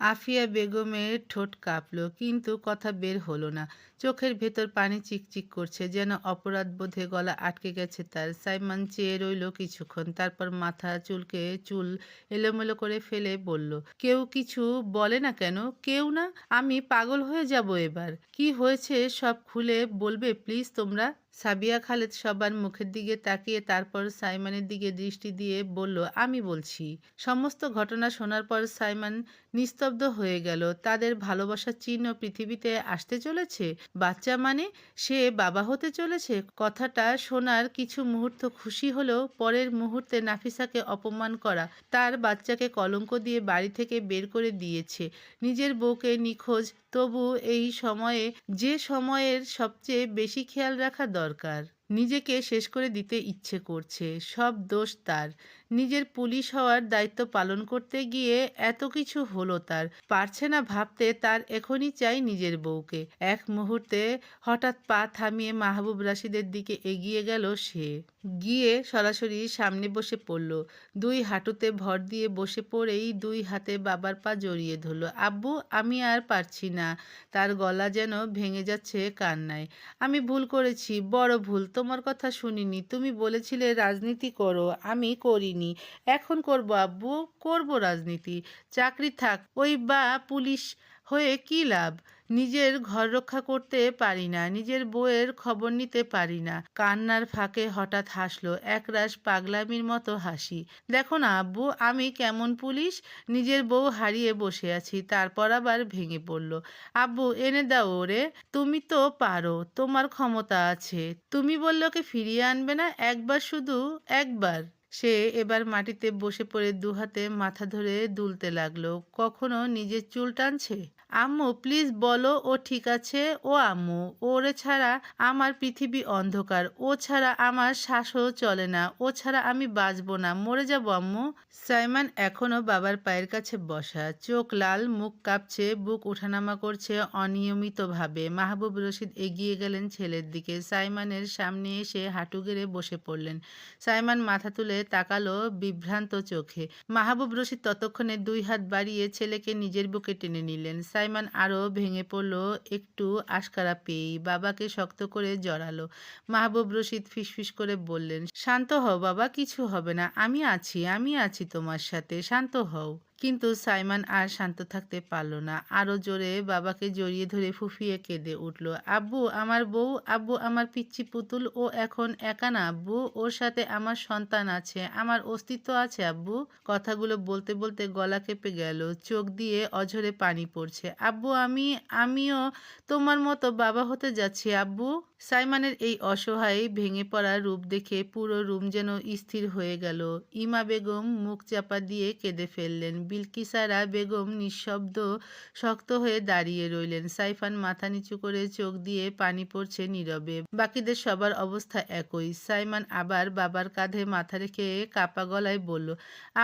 আফিয়া বেগমের ঠোঁট কাঁপল, কিন্তু কথা বের হলো না। চোখের ভেতর পানি চিকচিক করছে, যেন অপরাধ বোধে গলা আটকে গেছে তার। সাইমান চেয়ে রইল কিছুক্ষণ, তারপর মাথা চুলকে চুল এলোমেলো করে ফেলে বলল, কেউ কিছু বলে না কেন? কেউ না? আমি পাগল হয়ে যাব এবার। কি হয়েছে সব খুলে বলবে প্লিজ তোমরা? সাবিয়া খালেদ সবার মুখের দিকে তাকিয়ে তারপর সাইমানের দিকে দৃষ্টি দিয়ে বলল, আমি বলছি, সমস্ত ঘটনা শোনার পর সাইমান নিস্তব্ধ হয়ে গেল। তাদের ভালোবাসার চিহ্ন পৃথিবীতে আসতে চলেছে? বাচ্চা মানে? সে বাবা হতে চলেছে? কথাটা শোনার কিছু মুহূর্ত খুশি হলেও পরের মুহূর্তে নাফিসাকে অপমান করা তার বাচ্চাকে কলঙ্ক দিয়ে বাড়ি থেকে বের করে দিয়েছে। নিজের বউকে নিখোঁজ তবু এই সময়ে যে সময়ের সবচেয়ে বেশি খেয়াল রাখা দরকার, নিজেকে শেষ করে দিতে ইচ্ছে করছে, সব দোষ তার। নিজের পুলিশ হওয়ার দায়িত্ব পালন করতে গিয়ে এত কিছু হলো তার। পারছে না ভাবতে তার এখনই চাই নিজের বউকে। এক মুহূর্তে হঠাৎ পা থামিয়ে মাহবুব রাশিদের দিকে এগিয়ে গেল সে। গিয়ে সরাসরি সামনে বসে পড়ল। দুই হাঁটুতে ভর দিয়ে বসে পড়েই দুই হাতে বাবার পা জড়িয়ে ধরল। আব্বু, আমি আর পারছি না তার গলা যেন ভেঙে যাচ্ছে কান্নায়। আমি ভুল করেছি। বড় ভুল। তোমার কথা শুনিনি। তুমি বলেছিলে রাজনীতি করো। আমি করিনি। এখন করব আব্বু, করব রাজনীতি। চাকরি থাক, ওই বা পুলিশ হয়ে কী লাভ? নিজের ঘর রক্ষা করতে পারি না, নিজের বউয়ের খবর নিতে পারি না। কান্নার ফাঁকে হঠাৎ হাসলো, একরাশ পাগলামির মতো হাসি। দেখো না আব্বু, আমি কেমন পুলিশ? নিজের বউ হারিয়ে বসে আছি, তারপর আবার ভেঙে পড়ল। আব্বু, এনে দাও ওরে, তুমি তো পারো, তোমার ক্ষমতা আছে। তুমি বললে ওকে ফিরিয়ে আনবে না? একবার শুধু একবার। সে এবার মাটিতে বসে পড়ে দুহাতে মাথা ধরে দুলতে লাগল। কখনো নিজের চুল টানছে? আম্মু, প্লিজ বলো ও ঠিক আছে? ও আম্মু, ওরে ছাড়া আমার পৃথিবী অন্ধকার। ও ছাড়া আমার শ্বাসও চলে না। ও ছাড়া আমি বাঁচবো না। মরে যাব আম্মু। সাইমান এখনও বাবার পায়ের কাছে বসা। চোখ লাল, মুখ কাঁপছে, বুক ওঠানামা করছে অনিয়মিতভাবে। মাহবুব রশিদ এগিয়ে গেলেন ছেলের দিকে। সাইমানের সামনে এসে হাঁটু গেড়ে বসে পড়লেন। সাইমান মাথা তুলে তাকালো বিভ্রান্ত চোখে। মাহবুব রশিদ ততক্ষণে দুই হাত বাড়িয়ে ছেলেকে নিজের বুকে টেনে নিলেন। সাইমান আরও ভেঙে পড়ল, একটু আশকারা পেয়েই। বাবাকে শক্ত করে জড়ালো। মাহবুব রশিদ ফিসফিস করে বললেন, শান্ত হও বাবা, কিছু হবে না। আমি আছি আমি আছি তোমার সাথে, শান্ত হও। কিন্তু সাইমান আর শান্ত থাকতে পারল না। আরও জোরে বাবাকে জড়িয়ে ধরে ফুফিয়ে কেঁদে উঠল, আব্বু, আমার বউ, আব্বু আমার পিচ্ছি পুতুল, ও এখন একা না, আব্বু, ওর সাথে আমার সন্তান আছে, আমার অস্তিত্ব আছে, আব্বু। কথাগুলো বলতে বলতে গলা কেঁপে গেল, চোখ দিয়ে অঝরে পানি পড়ছে, আব্বু, আমি, আমিও তোমার মতো বাবা হতে যাচ্ছি, আব্বু। সাইমানের এই অসহায় ভেঙে পড়া রূপ দেখে পুরো রুম যেন স্থির হয়ে গেল। ইমা বেগম মুখ চাপা দিয়ে কেঁদে ফেললেন। বিলকিসারা বেগম নিঃশব্দ শক্ত হয়ে দাঁড়িয়ে রইলেন। সাইফান মাথা নিচু করে চোখ দিয়ে পানি পড়ছে নীরবে। বাকিদের সবার অবস্থা একই। সাইমান আবার বাবার কাঁধে মাথা রেখে কাপা গলায় বলল,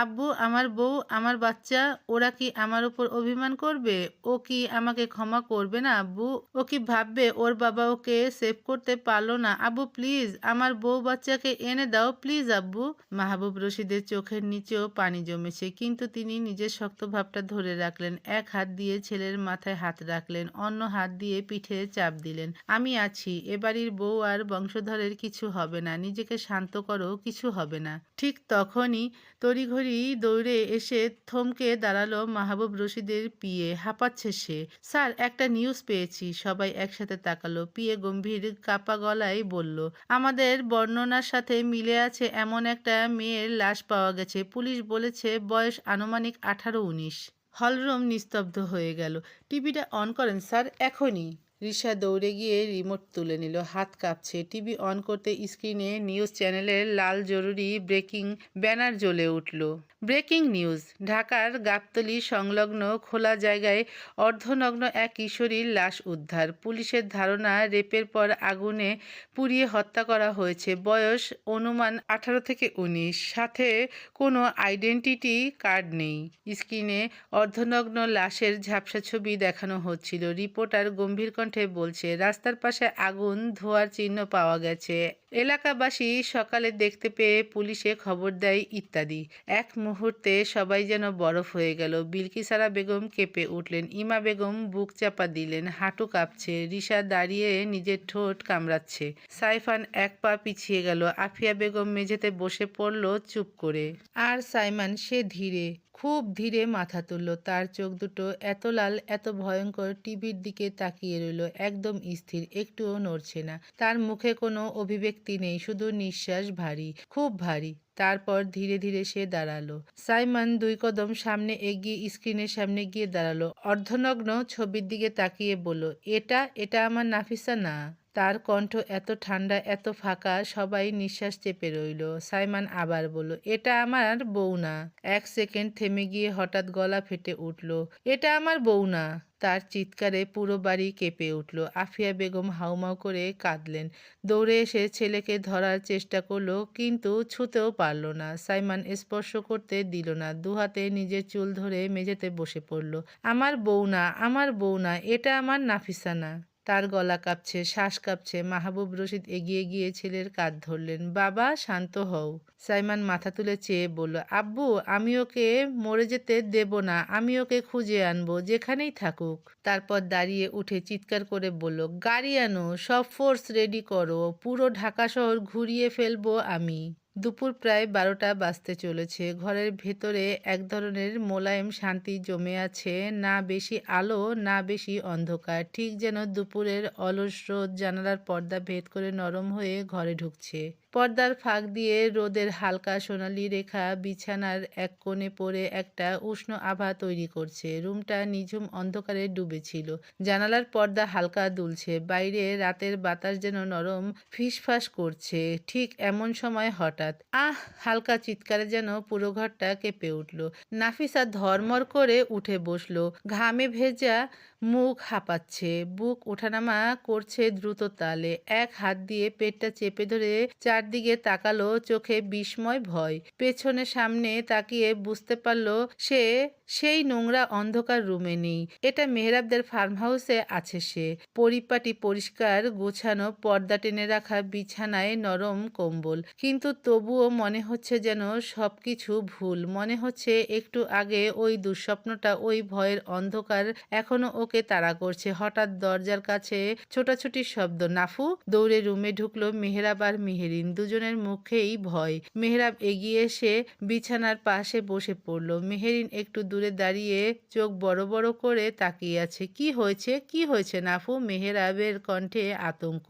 আব্বু, আমার বউ, আমার বাচ্চা, ওরা কি আমার উপর অভিমান করবে? ও কি আমাকে ক্ষমা করবে না, আব্বু? ও কি ভাববে ওর বাবা ওকে সেভ করতে পারল না। আব্বু প্লিজ আমার বউ বাচ্চাকে এনে দাও প্লিজ আব্বু। মাহবুব রশিদের চোখের নিচেও পানি জমেছে, কিন্তু তিনি নিজের শক্ত ভাবটা ধরে রাখলেন। এক হাত দিয়ে ছেলের মাথায় হাত রাখলেন, অন্য হাত দিয়ে পিঠে চাপ দিলেন। আমি আছি এবাড়ির বউ আর বংশধরের কিছু হবে না, নিজেকে শান্ত করো, কিছু হবে না। ঠিক তখনই তড়িঘড়ি দৌড়ে এসে থমকে দাঁড়াল মাহবুব রশিদের পিয়ে, হাঁপাচ্ছে সে। স্যার, একটা নিউজ পেয়েছি। সবাই একসাথে তাকালো, পিয়ে গম্ভীর কাপা গলায় বলল, আমাদের বর্ণনার সাথে মিলে আছে এমন একটা মেয়ের লাশ পাওয়া গেছে। পুলিশ বলেছে বয়স আনুমানিক আঠারো উনিশ। হলরুম নিস্তব্ধ হয়ে গেল। টিভিটা অন করেন স্যার, এখনই। রিসা দৌড়ে গিয়ে রিমোট তুলে নিল, হাত কাঁপছে। টিভি অন করতে স্ক্রিনে নিউজ চ্যানেলের লাল জরুরি ব্রেকিং ব্যানার জ্বলে উঠল। ব্রেকিং নিউজ, ঢাকার গাবতলি সংলগ্ন খোলা জায়গায় অর্ধনগ্ন এক কিশোরীর লাশ উদ্ধার। পুলিশের ধারণা, রেপের পর আগুনে পুড়িয়ে হত্যা করা হয়েছে। বয়স অনুমান আঠারো থেকে উনিশ। সাথে কোনো আইডেন্টিটি কার্ড নেই। স্ক্রিনে অর্ধনগ্ন লাশের ঝাপসা ছবি দেখানো হচ্ছিল। রিপোর্টার গম্ভীর কণ্ঠে বলছে, রাস্তার পাশে আগুন, ধোয়ার চিহ্ন পাওয়া গেছে। এলাকাবাসী সকালে দেখতে পেয়ে পুলিশে খবর দেয় ইত্যাদি। এক মুহূর্তে সবাই যেন বরফ হয়ে গেল। বিলকিসারা বেগম কেঁপে উঠলেন। ইমা বেগম বুক চাপা দিলেন। হাঁটু কাঁপছে। রিসা দাঁড়িয়ে নিজের ঠোঁট কামড়াচ্ছে। সাইফান এক পা পিছিয়ে গেল। আফিয়া বেগম মেঝেতে বসে পড়ল চুপ করে। আর সাইমান সে ধীরে, খুব ধীরে মাথা তুলল। তার চোখ দুটো এত লাল, এত ভয়ঙ্কর টিভির দিকে তাকিয়ে রইল। একদম স্থির, একটুও নড়ছে না। তার মুখে কোনো অভিব্যক্তি নেই, শুধু নিঃশ্বাস ভারী, খুব ভারী। তারপর ধীরে ধীরে সে দাঁড়াল। সাইমন দুই কদম সামনে এগিয়ে স্ক্রিনের সামনে গিয়ে দাঁড়াল। অর্ধনগ্ন ছবির দিকে তাকিয়ে বলল, এটা এটা আমার নাফিসা না। তার কণ্ঠ এত ঠান্ডা, এত ফাঁকা, সবাই নিঃশ্বাস চেপে রইল। সাইমান আবার বলল, এটা আমার বউ না। এক সেকেন্ড থেমে গিয়ে হঠাৎ গলা ফেটে উঠল, এটা আমার বউ না। তার চিৎকারে পুরো বাড়ি কেঁপে উঠল। আফিয়া বেগম হাউমাউ করে কাঁদলেন। দৌড়ে এসে ছেলেকে ধরার চেষ্টা করল, কিন্তু ছুতেও পারল না। সাইমান স্পর্শ করতে দিল না। দুহাতে নিজের চুল ধরে মেঝেতে বসে পড়ল। আমার বউ না, আমার বউ না, এটা আমার নাফিসা না। তার গলা কাঁপছে, শ্বাস কাঁপছে। মাহবুব রশিদ এগিয়ে গিয়ে ছেলের কাঁধ ধরলেন। বাবা, শান্ত হও। সাইমান মাথা তুলে চেয়ে বলল, আব্বু, আমি ওকে মরে যেতে দেব না। আমি ওকে খুঁজে আনব, যেখানেই থাকুক। তারপর দাঁড়িয়ে উঠে চিৎকার করে বলল, গাড়ি আনো, সব ফোর্স রেডি করো। পুরো ঢাকা শহর ঘুরিয়ে ফেলব আমি। দুপুর প্রায় বারোটা বাজতে চলেছে। ঘরের ভেতরে এক ধরনের মোলায়েম শান্তি জমে আছে। না বেশি আলো, না বেশি অন্ধকার। ঠিক যেন দুপুরের অলস রোদ জানালার পর্দা ভেদ করে নরম হয়ে ঘরে ঢুকছে। পর্দার ফাঁক দিয়ে রোদের হালকা সোনালি রেখা বিছানার এক কোণে পড়ে একটা উষ্ণ আভা তৈরি করছে। রুমটা নিঝুম অন্ধকারে ডুবেছিল। জানালার পর্দা হালকা দুলছে। বাইরে রাতের বাতাস যেন নরম ফিসফাস করছে। ঠিক এমন সময় হঠাৎ, আহ, হালকা চিৎকারে যেন পুরো ঘরটা কেঁপে উঠল। নাফিসা ধর্মর করে উঠে বসল। ঘামে ভেজা মুখ হাঁপাচ্ছে। বুক ওঠানামা করছে দ্রুত তালে। এক হাত দিয়ে পেটটা চেপে ধরে চারদিকে তাকালো চোখে বিস্ময়, ভয়। পেছনে সামনে তাকিয়ে বুঝতে পারল সে সেই নোংরা অন্ধকার রুমে নেই। এটা মেহরাবদের ফার্ম হাউসে আছে সে। পরিপাটি পরিষ্কার, গোছানো, পর্দা টেনে রাখা, বিছানায় নরম কম্বল। কিন্তু তবুও মনে হচ্ছে যেন সবকিছু ভুল। মনে হচ্ছে একটু আগে ওই দুঃস্বপ্নটা, ওই ভয়ের অন্ধকার এখনও ওকে তাড়া করছে। হঠাৎ দরজার কাছে ছোটাছুটি শব্দ, নাফু? দৌড়ে রুমে ঢুকলো মেহরাব আর মেহেরিন। দুজনের মুখেই ভয়। মেহরাব এগিয়ে এসে বিছানার পাশে বসে পড়ল। মেহেরিন একটু দূরে দাঁড়িয়ে চোখ বড় বড় করে তাকিয়ে আছে। কি হয়েছে? কি হয়েছে নাফু? মেহরাবের কণ্ঠে আতঙ্ক।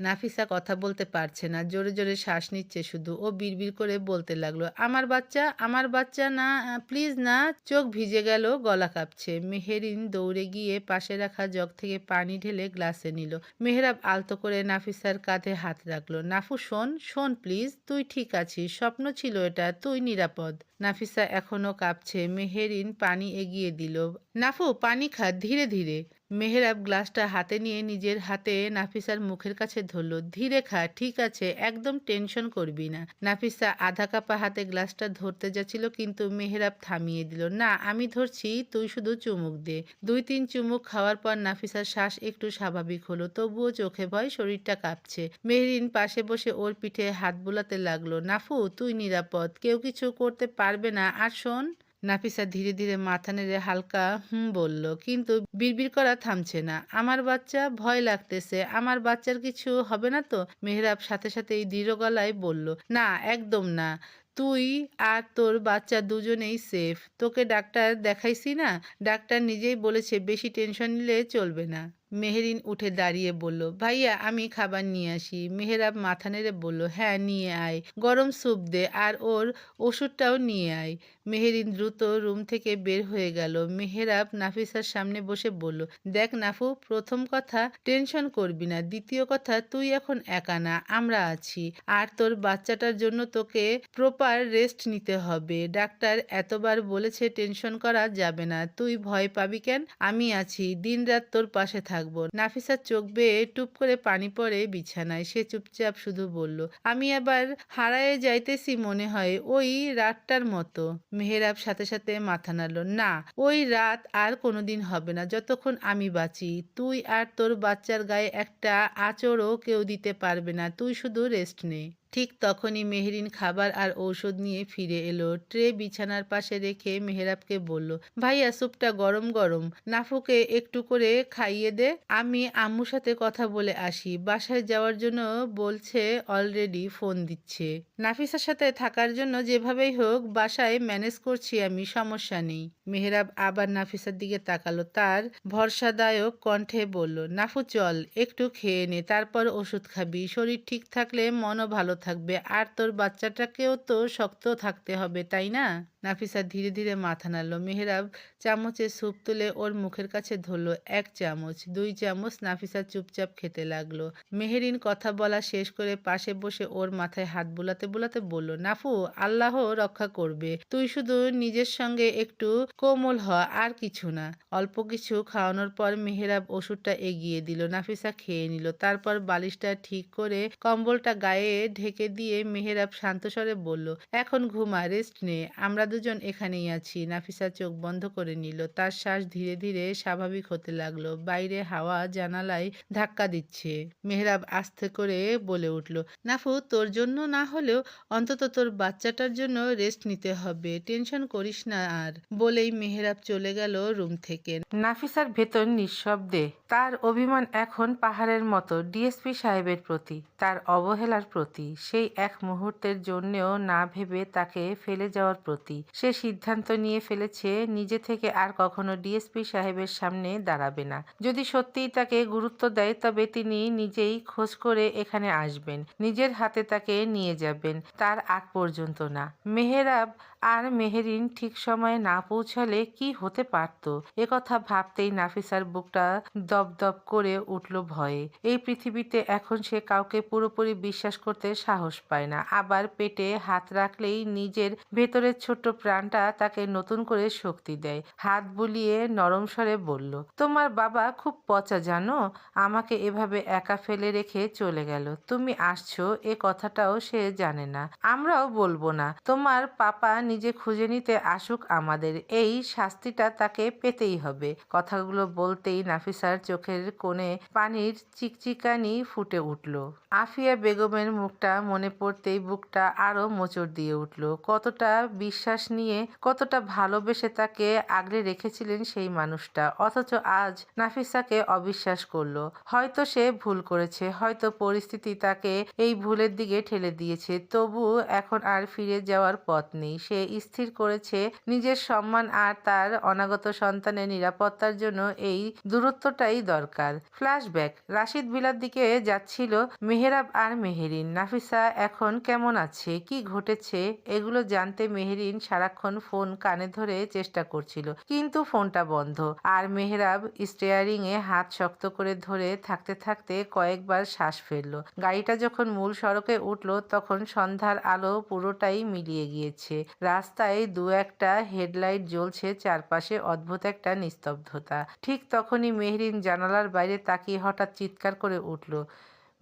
নাফিসা কথা বলতে পারছে না। জোরে জোরে শ্বাস নিচ্ছে শুধু। ও বিড়বিড় করে বলতে লাগল, আমার বাচ্চা আমার বাচ্চা না, প্লিজ না। চোখ ভিজে গেল, গলা কাঁপছে। মেহেরিন দৌড়ে গিয়ে পাশে রাখা জগ থেকে পানি ঢেলে গ্লাসে নিল। মেহরাব আলতো করে নাফিসার কাঁধে হাত রাখল। নাফু, শোন শোন প্লিজ, তুই ঠিক আছিস। স্বপ্ন ছিল এটা, তুই নিরাপদ। নাফিসা এখনও কাঁপছে। মেহেরিন পানি এগিয়ে দিল। নাফু, পানি খা, ধীরে ধীরে। মেহেরাব গ্লাসটা হাতে নিয়ে নিজের হাতে নাফিসার মুখের কাছে ধরলো। ধীরে খা, ঠিক আছে, একদম টেনশন করবি না। নাফিসা আধা কাপা হাতে গ্লাসটা ধরতে যাচ্ছিল, কিন্তু মেহেরাব থামিয়ে দিল। না, আমি ধরছি, তুই শুধু চুমুক দে। দুই, তিন চুমুক খাওয়ার পর নাফিসার শ্বাস একটু স্বাভাবিক হলো, তবুও চোখে ভয়, শরীরটা কাঁপছে। মেহরিন পাশে বসে ওর পিঠে হাত বোলাতে লাগল। নাফু, তুই নিরাপদ, কেউ কিছু করতে পারবে না। আর শোন, নাফিসা ধীরে ধীরে মাথা নেড়ে হালকা হুম বলল, কিন্তু বিড়বিড় করা থামছে না। আমার বাচ্চা ভয় লাগতেছে, আমার বাচ্চার কিছু হবে না তো? মেহরাব সাথে সাথে এই দৃঢ় গলায় বলল, না, একদম না। তুই আর তোর বাচ্চা দুজনেই সেফ তোকে ডাক্তার দেখাইছি না? ডাক্তার নিজেই বলেছে, বেশি টেনশন নিলে চলবে না। মেহেরিন উঠে দাঁড়িয়ে বলল, ভাইয়া, আমি খাবার নিয়ে আসি। মেহেরাব মাথা নেড়ে বলল হ্যাঁ নিয়ে আয়। গরম স্যুপ দে আর ওর ওষুধটাও নিয়ে আয়। মেহেরিন দ্রুত রুম থেকে বের হয়ে গেল। মেহেরাব নাফিসার সামনে বসে বলল, দেখ নাফু, প্রথম কথা, টেনশন করবি না। দ্বিতীয় কথা, তুই এখন একা না, আমরা আছি। আর তোর বাচ্চাটার জন্য তোকে প্রপার রেস্ট নিতে হবে। ডাক্তার এতবার বলেছে টেনশন করা যাবে না। তুই ভয় পাবি কেন? আমি আছি। দিনরাত তোর পাশে থাকব থাকব নাফিসার চোখ বেয়ে টুপ করে পানি পড়ে বিছানায়। সে চুপচাপ শুধু বলল, আমি আবার হারায়ে যাইতেছি মনে হয় ওই রাতটার মতো। মেহেরাব সাথে সাথে মাথা নাড়ল, না, ওই রাত আর কোনোদিন হবে না। যতক্ষণ আমি বাঁচি, তুই আর তোর বাচ্চার গায়ে একটা আচরও কেউ দিতে পারবে না। তুই শুধু রেস্ট নে। ঠিক তখনই মেহরিন খাবার আর ঔষধ নিয়ে ফিরে এলো। ট্রে বিছানার পাশে রেখে মেহেরাবকে বলল, ভাইয়া, স্যুপটা গরম গরম। নাফুকে একটু করে খাইয়ে দে। আমি আম্মুর সাথে কথা বলে আসি। বাসায় যাওয়ার জন্য বলছে অলরেডি ফোন দিচ্ছে। নাফিসার সাথে থাকার জন্য যেভাবেই হোক বাসায় ম্যানেজ করছি আমি, সমস্যা নেই। মেহেরাব আবার নাফিসার দিকে তাকালো। তার ভরসাদায়ক কণ্ঠে বলল, নাফু, চল, একটু খেয়ে নে, তারপর ওষুধ খাবি। শরীর ঠিক থাকলে মনও ভালো থাকবে। আর তোর বাচ্চাটাকেও তো শক্ত থাকতে হবে, তাই না? নাফিসা ধীরে ধীরে মাথা নাড়ল। মেহরাব চামচে স্যুপ তুলে ওর মুখের কাছে ধরল এক চামচ, দুই চামচ। নাফিসা চুপচাপ খেতে লাগল। মেহেরিন কথা বলা শেষ করে পাশে বসে ওর মাথায় হাত বুলাতে বুলাতে বলল, নাফু, আল্লাহ রক্ষা করবে। তুই শুধু নিজের সঙ্গে একটু কোমল হ, আর কিছু না। অল্প কিছু খাওয়ানোর পর মেহেরাব ওষুধটা এগিয়ে দিল। নাফিসা খেয়ে নিল। তারপর বালিশটা ঠিক করে কম্বলটা গায়ে ঢেকে দিয়ে মেহেরাব শান্তস্বরে বলল, এখন ঘুমা, রেস্ট নে। আমরা দুজন এখানেই আছি। নাফিসা চোখ বন্ধ করে নিল। তার শ্বাস ধীরে ধীরে স্বাভাবিক হতে লাগল। বাইরে হাওয়া জানালায় ধাক্কা দিচ্ছে। মেহরাব আস্তে করে বলে উঠল, নাফু, তোর জন্য না হলেও অন্তত তোর বাচ্চাটার জন্য রেস্ট নিতে হবে। টেনশন করিস না আর। বলেই মেহরাব চলে গেল রুম থেকে। নাফিসার ভেতর নিঃশব্দে, তার অভিমান এখন পাহাড়ের মতো ডিএসপি সাহেবের প্রতি, তার অবহেলার প্রতি। সেই এক মুহূর্তের জন্যেও না ভেবে তাকে ফেলে যাওয়ার প্রতি। সে সিদ্ধান্ত নিয়ে ফেলেছে, নিজে থেকে আর কখনো ডিএসপি সাহেবের সামনে দাঁড়াবে না। যদি সত্যিই তাকে গুরুত্ব দেয়, তবে তিনি নিজেই খোঁজ করে এখানে আসবেন। নিজের হাতে তাকে নিয়ে যাবেন, তার আগ পর্যন্ত না। মেহেরাব আর মেহেরিন ঠিক সময়ে না পৌঁছালে কি হতে পারত? একথা ভাবতেই নাফিসার বুকটা দপদপ করে উঠল ভয়ে। এই পৃথিবীতে এখন সে কাউকে পুরোপুরি বিশ্বাস করতে সাহস পায় না। আবার পেটে হাত রাখলেই নিজের ভেতরের ছোট্ট প্রাণটা তাকে নতুন করে শক্তি দেয়। হাত বুলিয়ে নরম স্বরে বলল, তোমার বাবা খুব পচা জানো? আমাকে এভাবে একা ফেলে রেখে চলে গেল। তুমি আসছো, এ কথাটাও সে জানে না। আমরাও বলব না। তোমার পাপা নিজে খুঁজে নিতে আসুক আমাদের, এই শাস্তিটা তাকে পেতেই হবে। কথাগুলো বলতেই নাফিসার চোখের কোণে পানির চিকচিকানি ফুটে উঠল। আফিয়া বেগমের মুখটা মনে পড়তেই বুকটা আরও মোচড় দিয়ে উঠল। কতটা বিশ্বাস নিয়ে, কতটা ভালোবেসে তাকে আগলে রেখেছিলেন সেই মানুষটা। অথচ আজ নাফিসাকে অবিশ্বাস করল। হয়তো সে ভুল করেছে, হয়তো পরিস্থিতি তাকে এই ভুলের দিকে ঠেলে দিয়েছে। তবু এখন আর ফিরে যাওয়ার পথ নেই। সে স্থির করেছে নিজের সম্মান আর তার অনাগত সন্তানের নিরাপত্তার জন্য এই দূরত্বটাই দরকার। ফ্ল্যাশব্যাক, রাশিদ বিলার দিকে যাচ্ছিল মেহেরাব আর মেহেরিন। নাফিসা এখন কেমন আছে? কি ঘটেছে? এগুলো জানতে মেহেরিন সারাক্ষণ ফোন কানে ধরে চেষ্টা করছিল, কিন্তু ফোনটা বন্ধ। আর মেহরাব স্টিয়ারিং এ হাত শক্ত করে ধরে থাকতে থাকতে কয়েকবার শ্বাস ফেলল। গাড়িটা যখন মূল সড়কে উঠল, তখন সন্ধ্যার আলো পুরোটাই মিলিয়ে গিয়েছে। রাস্তায় দু একটা হেডলাইট জ্বলছে, চারপাশে অদ্ভুত একটা নিস্তব্ধতা। ঠিক তখনই মেহরিন জানালার বাইরে তাকিয়ে হঠাৎ চিৎকার করে উঠল,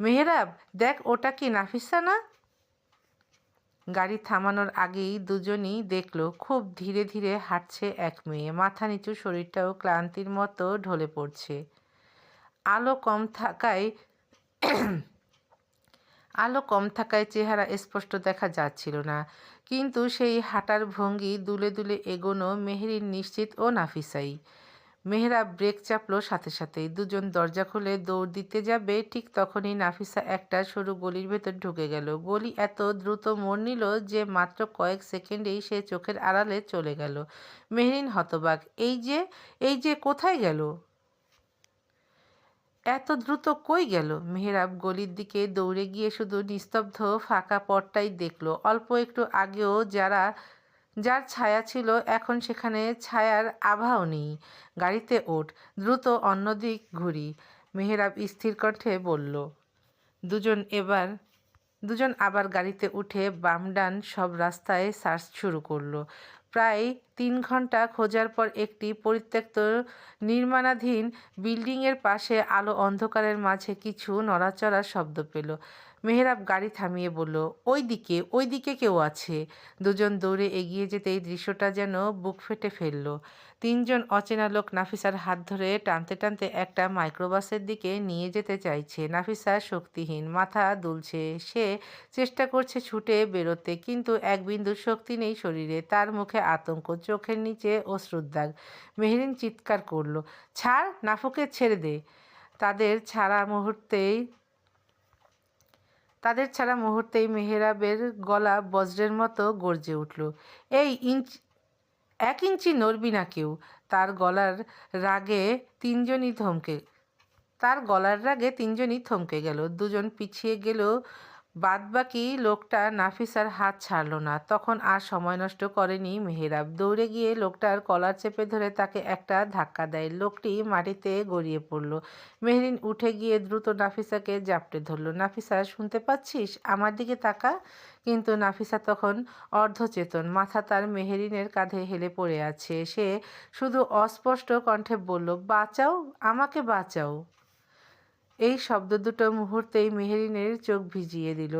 মেহরাব, দেখ ওটা কি নাফিসা না গাড়ি থামানোর আগেই দুজনই দেখল, খুব ধীরে ধীরে হাঁটছে এক মেয়ে। মাথা নিচু শরীরটাও ক্লান্তির মতো ঢলে পড়ছে। আলো কম থাকায় আলো কম থাকায় চেহারা স্পষ্ট দেখা যাচ্ছিল না। কিন্তু সেই হাঁটার ভঙ্গি দুলে দুলে এগোনো মেহেরির নিশ্চিত ও নাফিসাই। মেহরাব ব্রেক চাপলো সাথে সাথেই দুজন দরজা খুলে দৌড় দিতে যাবে, ঠিক তখনই নাফিসা একটা সরু গলির ভেতর ঢুকে গেল। গলি এত দ্রুত মোড় নিল যে মাত্র কয়েক সেকেন্ডেই সে চোখের আড়ালে চলে গেল। মেহরিন হতবাক, এই যে এই যে কোথায় গেল? এত দ্রুত কই গেল? মেহরাব গলির দিকে দৌড়ে গিয়ে শুধু নিস্তব্ধ, ফাঁকা পথটাই দেখল। অল্প একটু আগেও যারা, যার ছায়া ছিল, এখন সেখানে ছায়ার আভাও নেই। গাড়িতে ওঠ, দ্রুত অন্যদিক ঘুরি। মেহেরাব স্থির কণ্ঠে বলল, দুজন এবার, দুজন আবার গাড়িতে উঠে বাম ডান সব রাস্তায় সার্চ শুরু করল। প্রায় তিন ঘণ্টা খোঁজার পর একটি পরিত্যক্ত নির্মাণাধীন বিল্ডিংয়ের পাশে আলো অন্ধকারের মাঝে কিছু নড়াচড়ার শব্দ পেল। মেহরাব গাড়ি থামিয়ে বলল ওই দিকে ওই দিকে কেউ আছে? দুজন দৌড়ে এগিয়ে যেতেই দৃশ্যটা যেন বুক ফেটে ফেলল। তিনজন অচেনা লোক নাফিসার হাত ধরে টানতে টানতে একটা মাইক্রোবাসের দিকে নিয়ে যেতে চাইছে। নাফিসা শক্তিহীন, মাথা দুলছে। সে চেষ্টা করছে ছুটে বেরোতে, কিন্তু এক বিন্দু শক্তি নেই শরীরে। তার মুখে আতঙ্ক, চোখের নিচে অশ্রুদ্দাগ মেহরিন চিৎকার করল, ছাড়, নাফুকে ছেড়ে দে। তাদের ছাড়া মুহূর্তেই তাদের ছাড়া মুহূর্তেই মেহেরাবের গলা বজ্রের মতো গর্জে উঠল। এই ইঞ্চ, এক ইঞ্চি নড়বি না কেউ। তার গলার রাগে তিনজনই থমকে, তার গলার রাগে তিনজনই থমকে গেল। দুজন পিছিয়ে গেলেও বাদবাকি লোকটা নাফিসার হাত ছাড়ল না। তখন আর সময় নষ্ট করেনি মেহেরাব। দৌড়ে গিয়ে লোকটার কলার চেপে ধরে তাকে একটা ধাক্কা দেয়। লোকটি মাটিতে গড়িয়ে পড়ল। মেহরিন উঠে গিয়ে দ্রুত নাফিসাকে জাপটে ধরল। নাফিসা, শুনতে পাচ্ছিস? আমার দিকে তাকা? কিন্তু নাফিসা তখন অর্ধচেতন। মাথা তার মেহেরিনের কাঁধে হেলে পড়ে আছে। সে শুধু অস্পষ্ট কণ্ঠে বলল, বাঁচাও, আমাকে বাঁচাও। এই শব্দ দুটো মুহূর্তেই মেহেরিনের চোখ ভিজিয়ে দিল।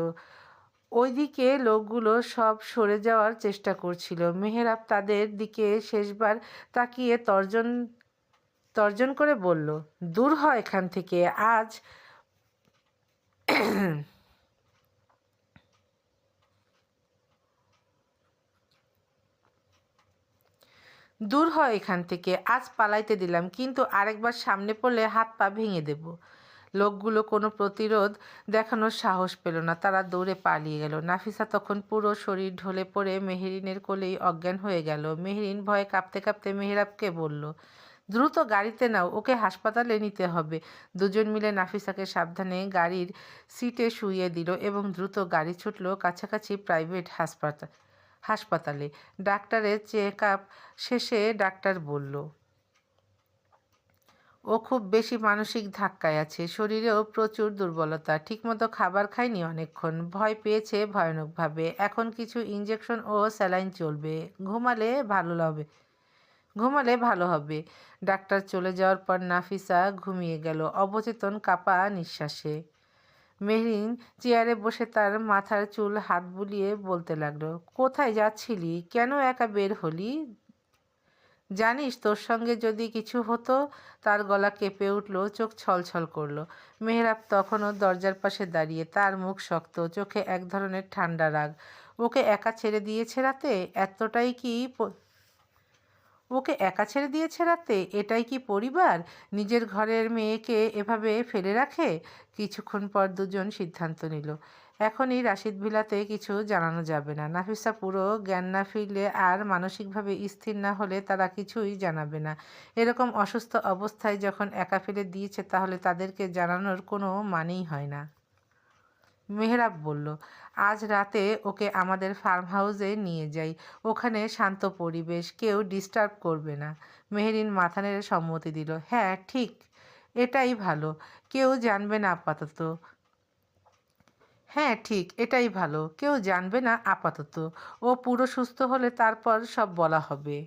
ওইদিকে লোকগুলো সব সরে যাওয়ার চেষ্টা করছিল। মেহেরাব তাদের দিকে শেষবার তাকিয়ে তর্জন তর্জন করে বলল, দূর হয় এখান থেকে, আজ দূর হয় এখান থেকে, আজ পালাইতে দিলাম, কিন্তু আরেকবার সামনে পড়লে হাত পা ভেঙে দেব। লোকগুলো কোনো প্রতিরোধ দেখানোর সাহস পেল না। তারা দৌড়ে পালিয়ে গেল। নাফিসা তখন পুরো শরীর ঢলে পড়ে মেহেরিনের কোলেই অজ্ঞান হয়ে গেল। মেহেরিন ভয়ে কাঁপতে কাঁপতে মেহেরাবকে বলল, দ্রুত গাড়িতে নাও, ওকে হাসপাতালে নিতে হবে। দুজন মিলে নাফিসাকে সাবধানে গাড়ির সিটে শুইয়ে দিল এবং দ্রুত গাড়ি ছুটল কাছাকাছি প্রাইভেট হাসপাতাল হাসপাতালে। ডাক্তারের চেক আপ শেষে ডাক্তার বলল ও খুব বেশি মানসিক ধাক্কায় আছে। শরীরেও প্রচুর দুর্বলতা। ঠিকমতো খাবার খায়নি অনেকক্ষণ। ভয় পেয়েছে ভয়ানকভাবে। এখন কিছু ইঞ্জেকশন ও স্যালাইন চলবে। ঘুমালে ভালো হবে ঘুমালে ভালো হবে। ডাক্তার চলে যাওয়ার পর নাফিসা ঘুমিয়ে গেল। অবচেতন কাপা নিঃশ্বাসে। মেহরিন চেয়ারে বসে তার মাথার চুল হাত বুলিয়ে বলতে লাগল, কোথায় যাচ্ছিলি? কেন একা বের হলি? জানিস, তোর সঙ্গে যদি কিছু হতো, তার গলা কেঁপে উঠল, চোখ ছলছল করল। মেহরাব তখনও দরজার পাশে দাঁড়িয়ে, তার মুখ শক্ত, চোখে এক ধরনের ঠান্ডা রাগ। ওকে একা ছেড়ে দিয়েছে রাতে? এতটাই কি ওকে একা ছেড়ে দিয়েছে রাতে? এটাই কি পরিবার? নিজের ঘরের মেয়েকে এভাবে ফেলে রাখে? কিছুক্ষণ পর দুজন সিদ্ধান্ত নিল। এখনই রাশিদ ভিলাতে কিছু জানানো যাবে না। নাফিসা পুরো জ্ঞান না ফিরলে আর মানসিকভাবে স্থির না হলে তারা কিছুই জানাবে না। এরকম অসুস্থ অবস্থায় যখন একা ফেলে দিয়েছে, তাহলে তাদেরকে জানানোর কোনো মানেই হয় না। মেহরাব বলল, আজ রাতে ওকে আমাদের ফার্ম হাউসে নিয়ে যাই। ওখানে শান্ত পরিবেশ, কেউ ডিস্টার্ব করবে না। মেহেরিন মাথা নেড়ে সম্মতি দিল হ্যাঁ ঠিক, এটাই ভালো। কেউ জানবে না আপাতত। হ্যাঁ ঠিক, এটাই ভালো। কেউ জানবে না আপাতত। ও পুরো সুস্থ হলে তারপর সব বলা হবে।